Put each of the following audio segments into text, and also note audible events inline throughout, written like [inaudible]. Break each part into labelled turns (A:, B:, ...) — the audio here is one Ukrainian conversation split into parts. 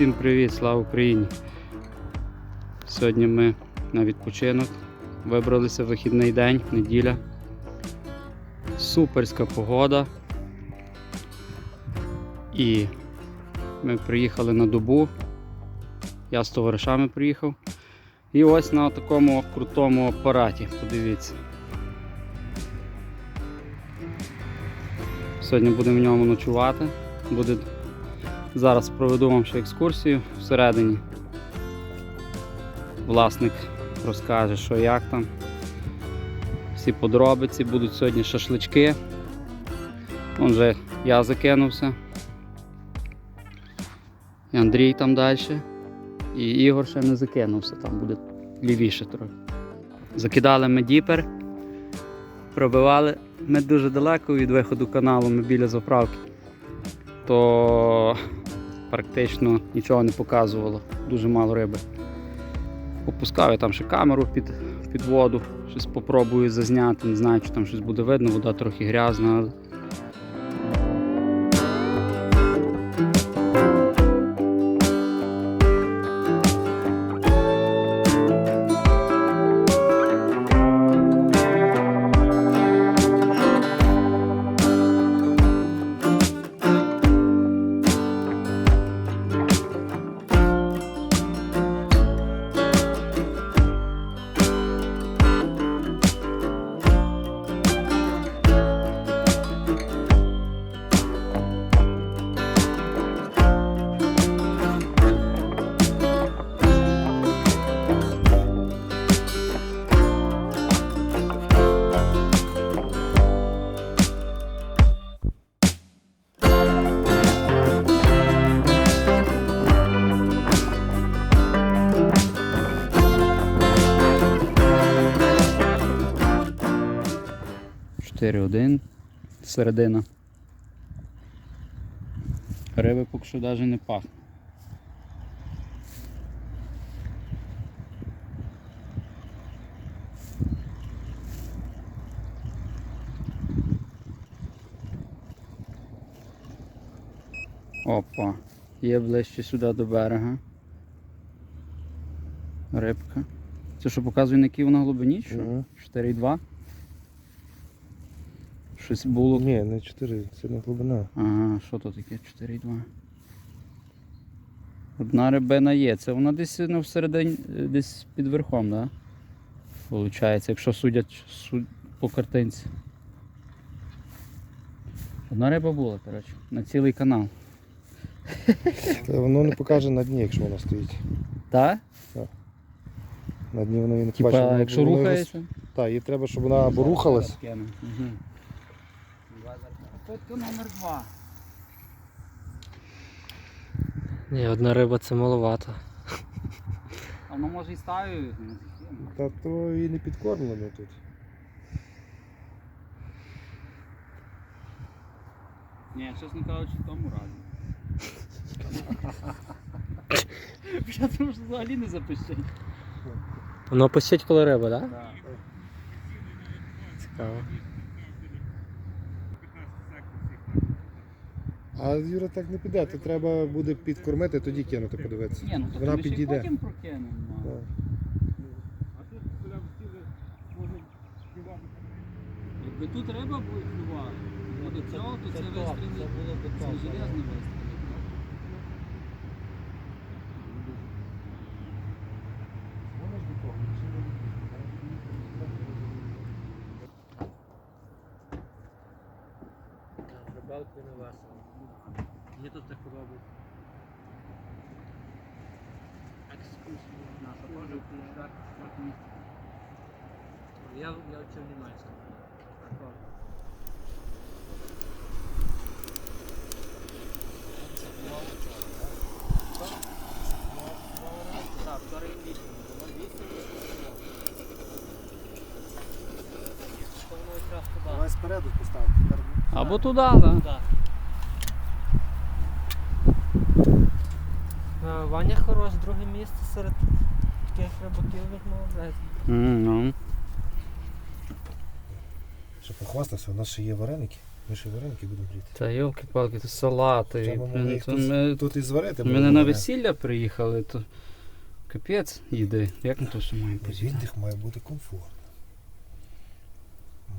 A: Всім привіт, слава Україні! Сьогодні ми на відпочинок. Вибралися в вихідний день, неділя. Суперська погода. І ми приїхали на добу. Я з товаришами приїхав. І ось на такому крутому апараті, подивіться. Сьогодні будемо в ньому ночувати. Буде Зараз проведу вам ще екскурсію всередині. Власник розкаже, що як там. Всі подробиці, будуть сьогодні шашлички. Вон вже я закинувся. І Андрій там далі. І Ігор ще не закинувся, там буде лівіше трохи. Закидали ми діпер, пробивали. Ми дуже далеко від виходу каналу, ми біля заправки. То практично нічого не показувало, дуже мало риби. Опускав я там ще камеру під, під воду, щось попробую зазняти, не знаю, чи там щось буде видно, вода трохи грязна. Але- Чотири один середина. Риби поки що навіть не пахне. Опа, є ближче сюди до берега. Рибка. Це що показує на якій вона глибині? Що?
B: Ага.
A: 4,2? Щось було.
B: Ні, не 4, це не глибина.
A: Ага, що то таке 4,2? Одна рибина є. Це вона десь ну, всередині, десь під верхом, так? Да? Получається, якщо судять суд... по картинці. Одна риба була, коротше, на цілий канал.
B: Та воно не покаже на дні, якщо воно стоїть.
A: Так?
B: На дні воно і не
A: Типа,
B: побачить.
A: Якщо рухається.
B: Так, їй треба, щоб вона або рухалась.
A: Угу. Фотка номер два.
C: Ні, одна риба це маловато.
A: А воно може і ставить.
B: Та то і не підкормлено тут.
A: Ні, чесно кажучи, в тому разі. Я думаю, що взагалі не запиши.
C: Воно пустять коли риба, так? Да?
A: Да.
C: Цікаво.
B: А Юра так не піде, то треба буде підкормити, тоді кинути, подивитися.
A: Ні, ну то
B: Вона
A: ми ще й
B: підійде.
A: потім прокинемо.
B: Так.
A: Якби тут треба буде клювати, а до цього, то це вистріли. Це железний вистріл.
C: Рибалку не весело. Мені тут так подобається. Екскурсія наша теж приїжджати в місце. Я, я вчив німецьку. Так, вчора і вісім було, вісім То воно якраз туди.
B: Поставити.
A: Або туди, так.
C: Да. Ваня хорош, друге місце серед таких рибаків молодець.
A: Ну.
B: Ще похвастався, у нас ще є вареники. Ми ще вареники будемо гріти.
A: Та йолки-палки, це салати.
B: Хоча ми могли їх
A: то
B: тут,
A: ми,
B: тут і зварити.
A: ми не на весілля приїхали, то капець їди. Як на то все має бути?
B: Віддих має бути комфортно.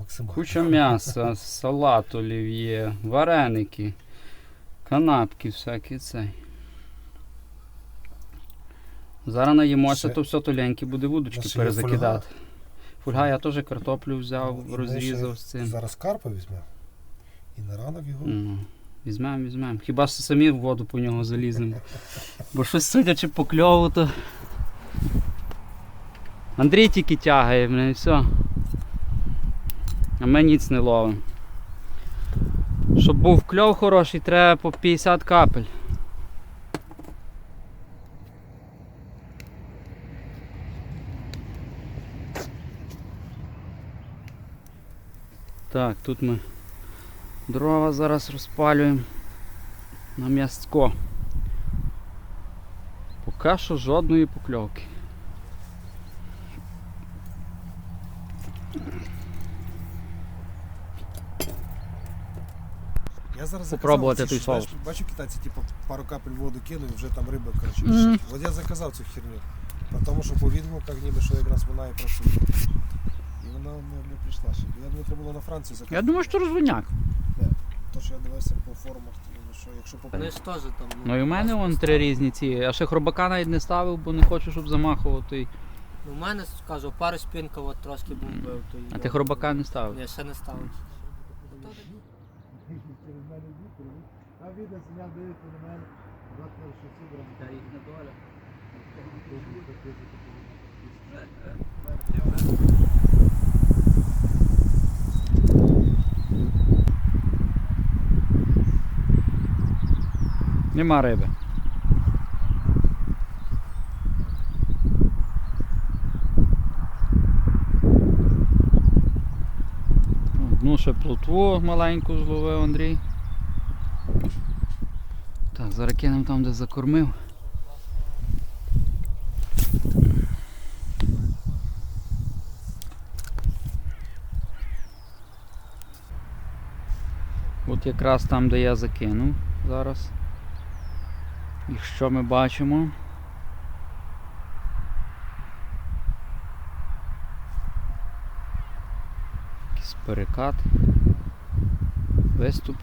B: Максимально.
A: Куча м'яса, салат олів'є, вареники, канапки всякі цей. Зараз наїмося,
B: Ще-
A: то все толенькі буде вудочки
B: ще є
A: перезакидати. Фольга я теж картоплю взяв,
B: Ну, і ми
A: розрізав
B: ще
A: з цим.
B: Зараз карпа візьмемо. І на ранок його.
A: Ну, візьмемо, візьмемо. Хіба що самі в воду по нього заліземо. Бо щось судячи по кльову, то. Андрій тільки тягає, блін, і все. А ми ніц не ловимо. Щоб був кльов хороший, треба по 50 капель. Так, тут ми дрова зараз розпалюємо на м'яско. Поки що жодної покльовки.
B: Я зараз заказав
A: Попробувати
B: оці,
A: той
B: що, знаєш,
A: соус.
B: Бачу китайці, типу, пару капель воду кинув і вже там риба, коротше,
A: Мгм.
B: От я заказав цю херню. Тому що по відгуках ніби, що якраз вона і працює. І вона не, не прийшла ще. Я мені треба було на Францію заказати.
A: Я думаю, що розвиняк.
B: То, що я дивився по форумах, то, ну, що якщо по
C: Вони ж теж там.
A: Ну і в мене вон три різні ці. Я ще хробака навіть не ставив, бо не хочу, щоб замахувати.
C: Ну, у мене, скажу, пару спінка от трошки бомбив. то
A: А ти хробака не ставив?
C: Я ще не ставив.
B: Відео зняв, мене, завтра що сідра.
C: Та їхня доля.
A: Нема риби. Одну ще плотву маленьку зловив Андрій. Так, зараз кинемо там, де закормив. От якраз там, де я закинув зараз. І що ми бачимо? Якийсь перекат. Виступ.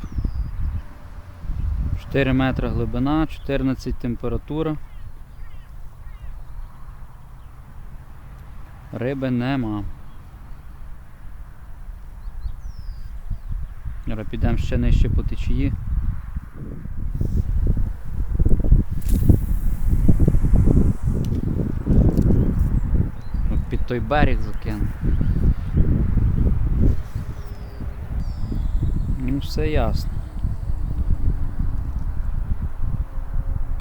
A: 4 метри глибина, 14 температура. Риби нема. Зараз підемо ще нижче по течії. Під той берег закину. Ну все ясно.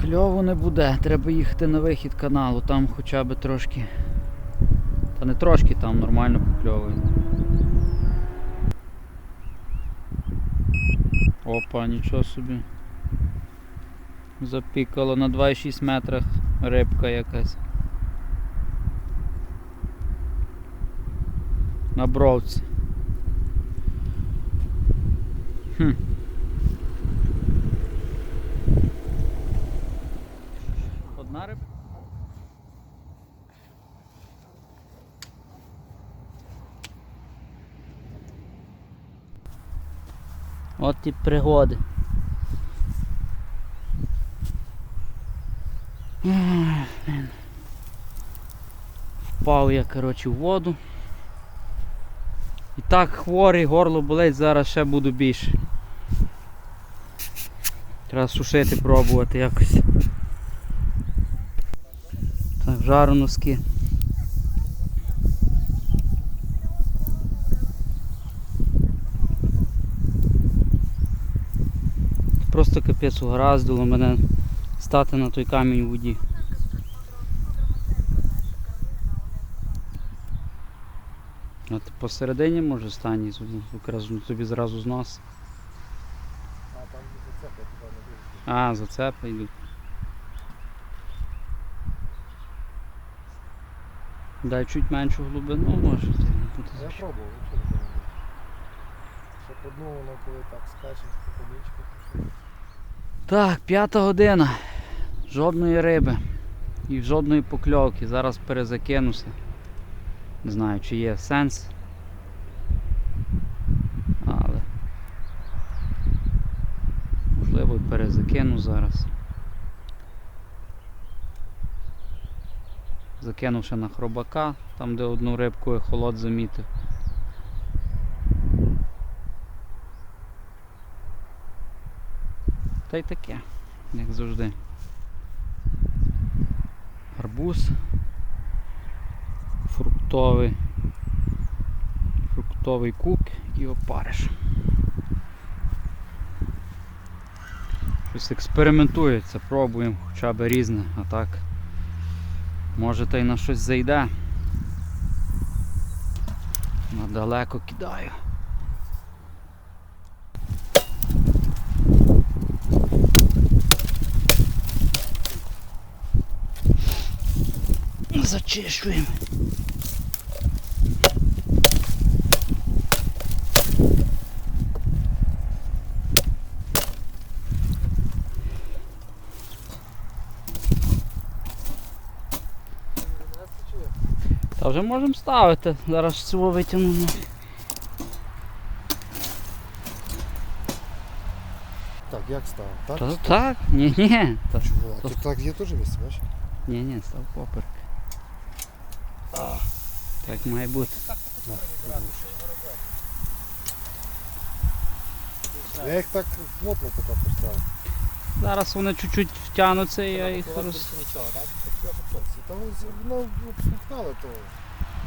A: Кльову не буде, треба їхати на вихід каналу, там хоча б трошки. Та не трошки, там нормально покльовує. Опа, нічого собі. Запікало на 2,6 метрах рибка якась. На бровці. Хм. Одна риба? От ті пригоди. Впав я, коротше, в воду. І так хворий, горло болить, зараз ще буду більше. Треба сушити, пробувати якось. Так, жару носки. Просто капець угораздило мене стати на той камінь у воді. От посередині може стані, якраз тобі зразу знос.
B: А там зацепи туди не.
A: А, зацепи йдуть. Дай чуть меншу глибину, може. ти
B: Я пробував, нічого не було. Ще по воно коли так скаче, потонічка пішла.
A: Так, п'ята година. Жодної риби. І жодної покльовки. Зараз перезакинуся. Не знаю, чи є сенс. Але. Можливо, перезакину зараз. Закинув ще на хробака, там де одну рибку я холод замітив. Та й таке, як завжди. Арбуз. Фруктовий. Фруктовий кук і опариш. Щось експериментується, пробуємо хоча б різне, а так. Може та й на щось зайде. Надалеко кидаю. Зачищуємо. Та вже можемо ставити. Зараз цього витягнемо.
B: Так, як став? Так?
A: Та, так, ні, ні. Та,
B: Чого? Тут так є теж місце, бачиш?
A: ні, ні, став поперек. Так має бути.
B: Я їх так плотно поки поставив.
A: Зараз вони чуть-чуть втягнуться і я їх роз...
C: нічого, так?
B: Та воно з- воно спухтало то.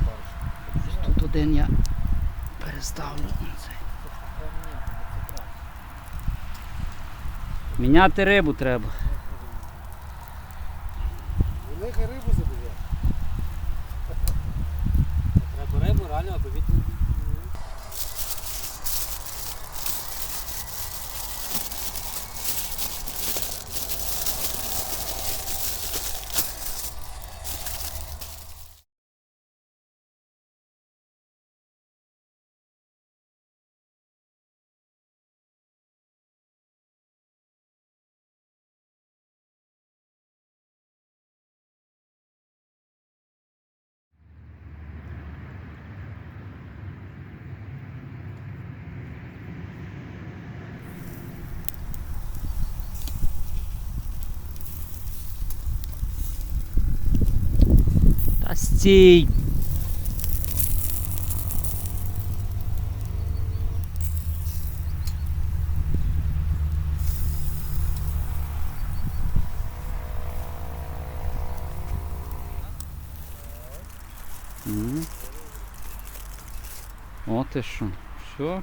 B: парш.
A: Тут один я переставлю на цей. Міняти рибу треба.
B: Велика рибу забіже.
C: Треба рибу реально, аби від...
A: Та стій! М. О ти що. Що?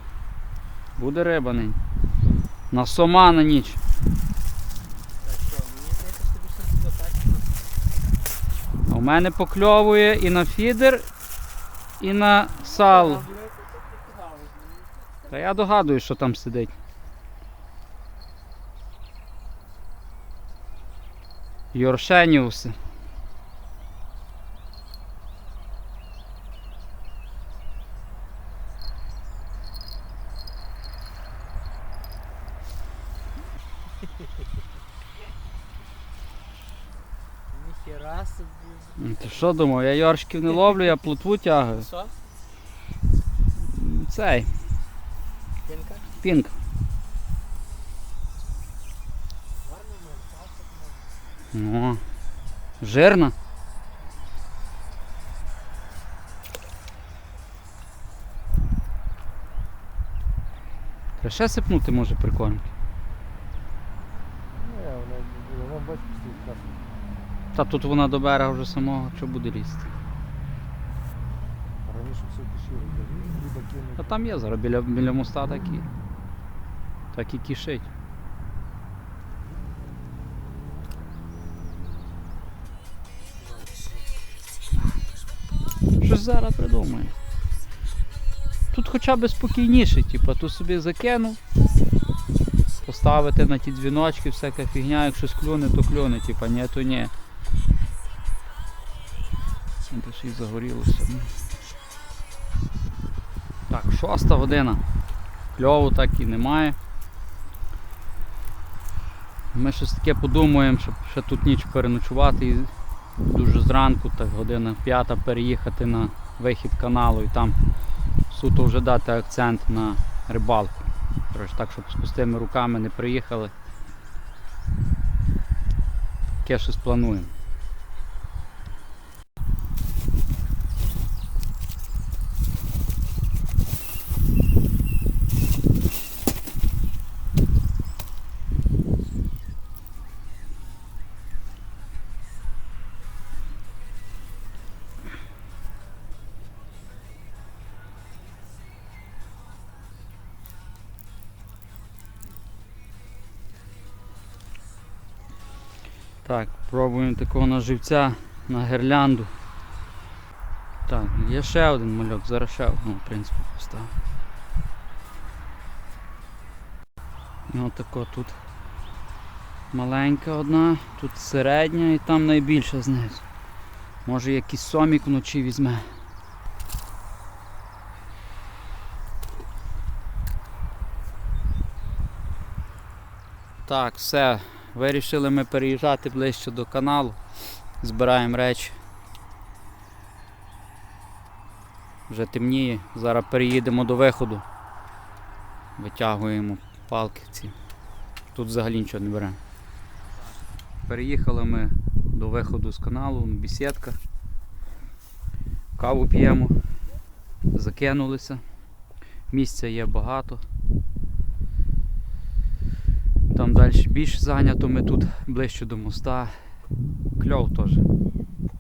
A: Буде риба нині. На сома на ніч. А у мене покльовує і на фідер, і на сало. Та я догадую, що там сидить. Йоршеніуси.
C: Ніхера собі.
A: Ти що думав, я йоршків не ловлю, я плотву тягаю.
C: Що?
A: Цей,
C: Пінка?
A: пінк. О, жирна. Треба ще сипнути може прикольно.
B: Ні, воно, воно бачиш, стоїть красно.
A: Та тут вона до берега вже самого, що буде лізти.
B: Раніше все
A: А там є зараз біля, біля моста такі. Так і кишить. Щось зараз придумаю. Тут хоча б спокійніше, типу, тут собі закинув. Поставити на ті дзвіночки, всяка фігня, якщо клюне, то клюне, типа, ні, то ні. Де ж і загорілося. ну. Так, шоста година. кльову так і немає. Ми щось таке подумаємо, щоб ще тут ніч переночувати і дуже зранку, так година п'ята переїхати на вихід каналу і там суто вже дати акцент на рибалку. Коротше, так, щоб з пустими руками не приїхали. Таке щось плануємо. Так, пробуємо такого на живця на гірлянду. Так, є ще один мальок, зараз ще одного, в принципі, поставив. І отако тут маленька одна, тут середня і там найбільша знизу. Може якийсь сомік вночі візьме. Так, все. Вирішили ми переїжджати ближче до каналу. Збираємо речі. Вже темніє. Зараз переїдемо до виходу. Витягуємо палки ці. Тут взагалі нічого не беремо. Переїхали ми до виходу з каналу, бісідка. Каву п'ємо. Закинулися. Місця є багато. Там далі більш зайнято, ми тут ближче до моста. Кльов теж.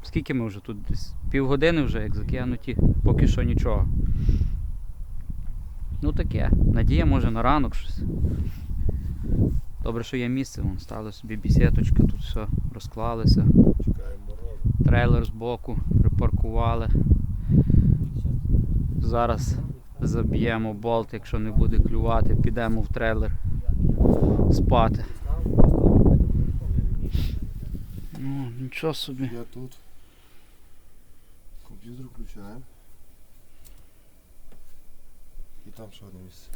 A: Скільки ми вже тут? Десь півгодини вже як закинуті, поки що нічого. Ну таке. Надія може на ранок щось. Добре, що є місце, вон стали собі бісеточка, тут все розклалися.
B: Чекаємо морозу.
A: Трейлер збоку припаркували. Зараз заб'ємо болт, якщо не буде клювати, підемо в трейлер спати. Ну, нічого собі.
B: Я тут. Комп'ютер включаємо. І там ще одне місце.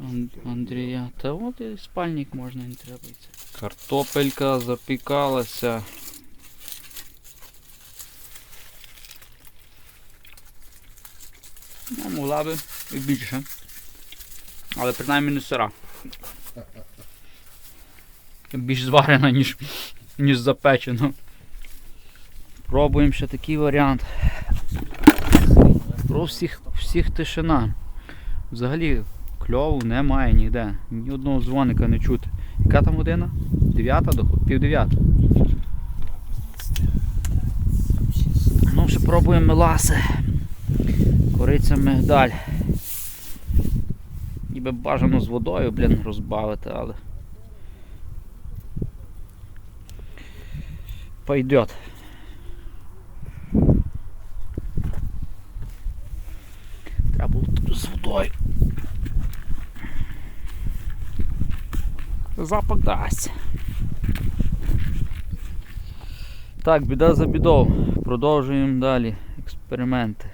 A: Ан- Андрія. Та от і спальник можна не треба йти. Картопелька запікалася. Ну, могла би і більше. Але принаймні не сира. Більш зварена, ніж, ніж запечена. Пробуємо ще такий варіант. Про всіх, всіх тишина. Взагалі кльову немає ніде. Ні одного дзвоника не чути. Яка там година? Дев'ята до пів дев'ята. Ну, ще пробуємо меласи. Кориця мигдаль. Ніби бажано з водою, блін, розбавити, але. Пойдет. Треба було тут з водою. Запах дасть. Так, біда за бідою. Продовжуємо далі експерименти.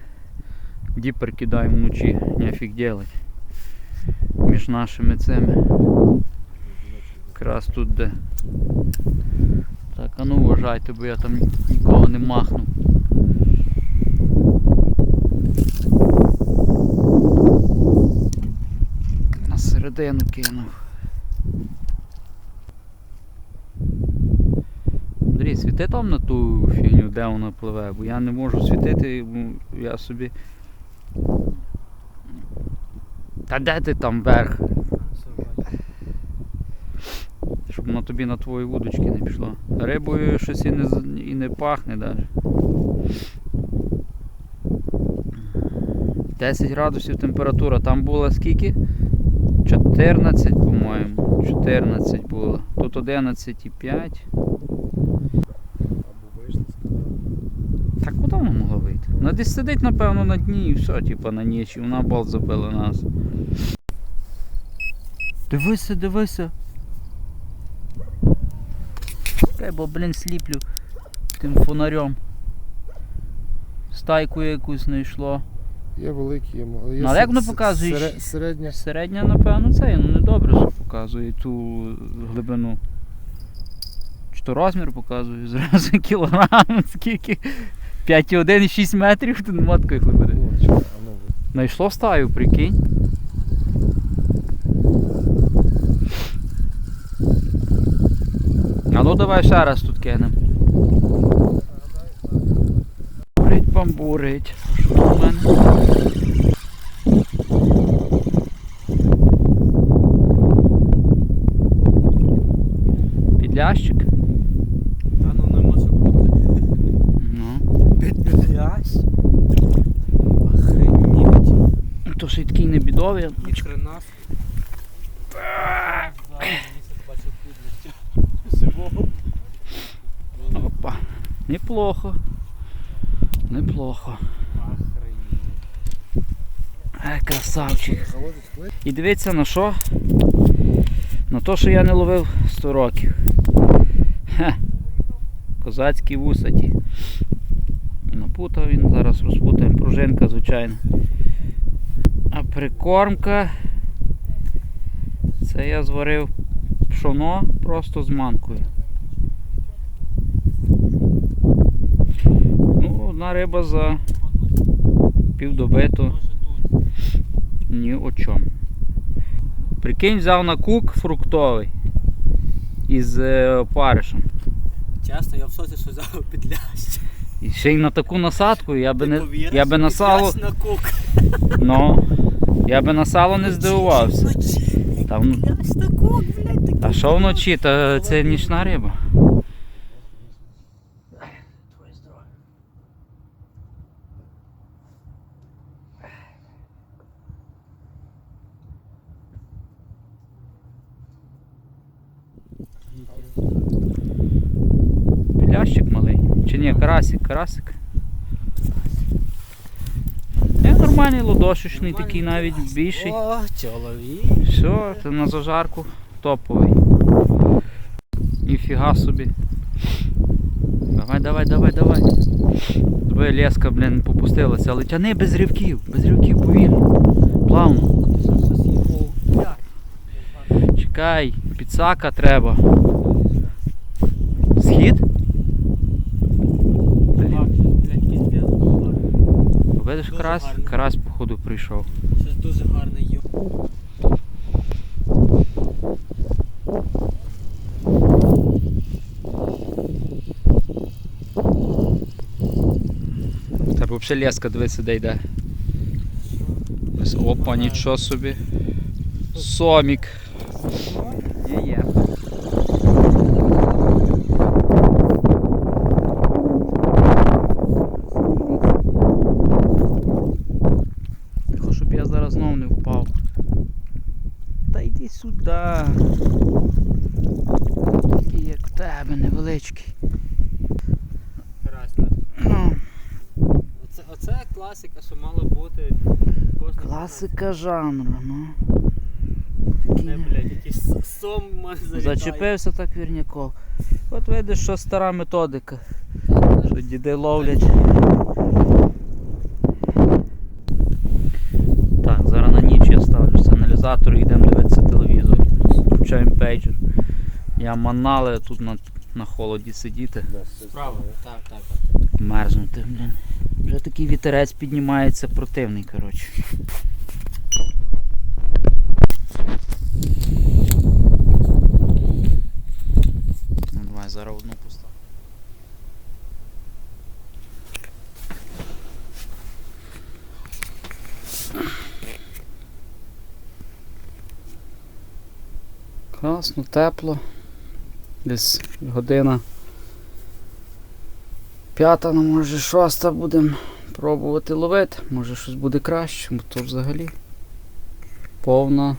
A: Діпер кидаємо вночі, нефіг делать. Між нашими цими. Якраз тут де. Так, а ну вважайте, бо я там нікого не махнув. На середину кинув. Андрій, світи там на ту фігню, де вона пливе, бо я не можу світити, бо я собі. Та де ти там вверх? Щоб на тобі на твої вудочки не пішло. Рибою щось і не, і не пахне навіть. 10 градусів температура. Там було скільки? 14, по-моєму. 14 було. Тут 11,5.
B: Або вийшли, сказали.
A: Так куди вона могла вийти? Вона десь сидить, напевно, на дні і все, типа на ніч, і вона болт забила нас. Дивися, дивися. Чекай, бо, блін, сліплю тим фонарем. Стайку якусь знайшло.
B: Є великі, є ма-
A: Ну, але як воно показує,
B: сере- Середня.
A: Середня, напевно, це ну не добре, що показує ту глибину. Чи то розмір показує зразу [laughs] кілограм, скільки? 5,1 6 метрів, то нема такої глибини.
B: Ну, чекай, а ну,
A: Найшло стаю, прикинь. А ну давай ще раз тут кинем. Бурить, бамбурить. Що тут у мене? Підлящик?
C: Та ну не може бути.
A: Ну.
C: Підлясь. Охренеть.
A: То ще й такий не бідовий. Неплохо. Неплохо.
C: Охренеть.
A: Е, красавчик. І дивіться на що? На те, що я не ловив 100 років. Хе. Козацькі вусаті. Напутав він, зараз розпутаємо пружинка, звичайно. А прикормка. Це я зварив пшоно просто з манкою. Ну, одна риба за півдоби то
C: Може
A: ні о чому. Прикинь, взяв на кук фруктовий із е, опаришем.
C: Чесно, я в соці, що взяв [laughs] підлясь.
A: І ще й на таку насадку я би
C: Ти
A: не.
C: повіриш?
A: Я би на сало.
C: На кук.
A: Ну. Я би на сало не здивувався. Там,
C: на кук, блядь,
A: а що вночі? Та це нічна риба. Карасик, карасик. Не, нормальний лодошечний такий навіть більший.
C: О, чоловік.
A: Все, це на зажарку топовий. Ніфіга собі. Давай, давай, давай, давай. Тебе леска, блін, попустилася, але тяни без ривків, без ривків, повільно. Плавно. Чекай, підсака треба. Схід?
C: Так, блядь, піздець.
A: Видиш,
C: Дуже
A: карась?
C: гарно.
A: Карась, походу, прийшов.
C: Щось дуже гарний ю.
A: Та взагалі леска, дивися, де йде. Опа, нічого собі. Сомік. Є, є. Тихо, щоб я зараз знов не впав. Та йди сюди. Такий, як в тебе, невеличкий.
C: Карась, так?
A: Ну,
C: Оце, оце класика, що мало бути. Кожна
A: класика жанру, ну.
C: Не, блядь, якийсь сом залітає.
A: Зачепився так вірняков. От видиш, що стара методика, що діди ловлять. Так, зараз на ніч я ставлю сигналізатор і йдемо дивитися телевізор. Включаємо пейджер. Я манали тут на, на холоді сидіти,
C: Справа. Так, так, так.
A: мерзнути, блін. Вже такий вітерець піднімається противний, коротше. Ну давай зараз одну поставлю. Класно, тепло. Десь година п'ята, ну може шоста будемо пробувати ловити. Може щось буде краще, бо то взагалі повна.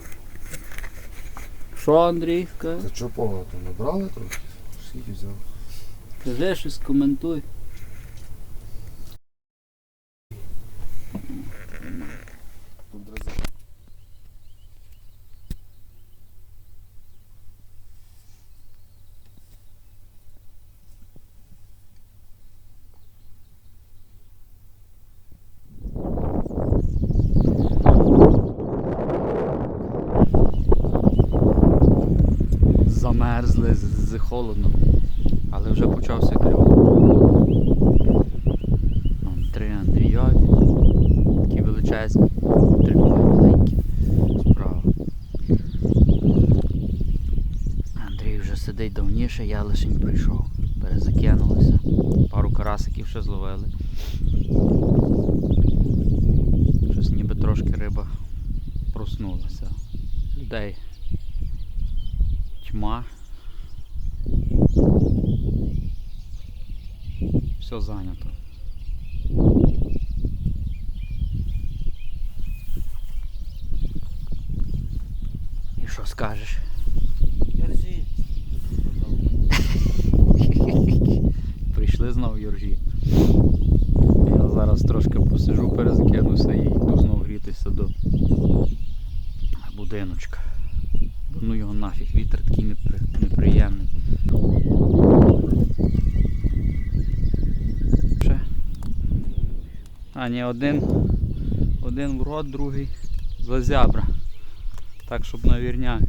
A: Що, Андрійка?
B: Ти чого повно там набрали трохи? Скільки взяв?
A: Кажи щось коментуй. холодно, але вже почався кльов. Вон Три Андрійові, такі величезні, три маленькі справа. Андрій вже сидить давніше, я лише не. Перезакинулися. Пару карасиків ще зловили. Щось ніби трошки риба проснулася. Людей тьма. Все зайнято. І що скажеш? Прийшли знову юржі. Я зараз трошки посижу, перезакинуся і йду знову грітися до будиночка. Бо Ну його нафіг, вітер такий непри... неприємний. А, ні, один, один в рот, другий за зябра. Так, щоб на вірняк.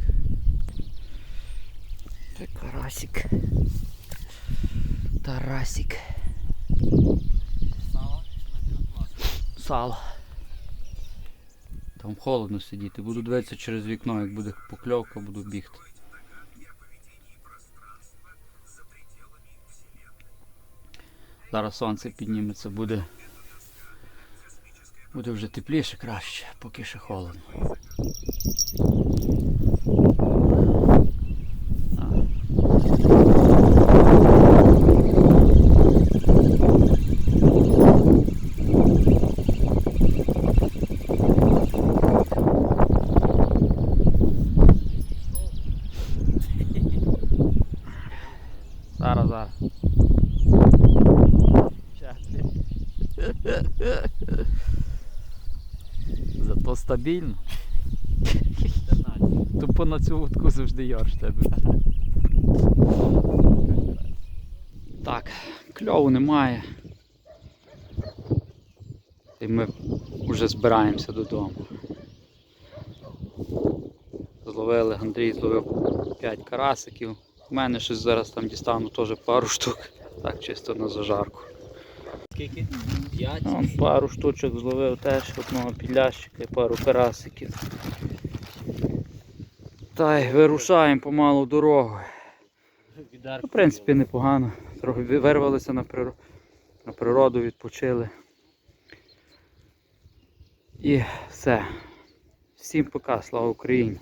A: Карасик. Тарасик.
C: Сало.
A: Сало. Там холодно сидіти. Буду дивитися через вікно, як буде покльовка, буду бігти. Зараз сонце підніметься, буде. Буде вже тепліше, краще, поки ще холодно. А. Зараз, зараз. Щас. Зато стабільно. Тупо на цю вудку завжди ярш тебе. Так, кльову немає. І ми вже збираємося додому. Зловили, Андрій зловив 5 карасиків. У мене щось зараз там дістану теж пару штук. Так, чисто на зажарку.
C: Скільки? П'ять.
A: Вон пару штучок зловив теж одного підлящика і пару карасиків. Та й вирушаємо помалу дорогу. Ну, В принципі, непогано. Трохи вирвалися на природу, на природу, відпочили. І все. Всім пока, слава Україні!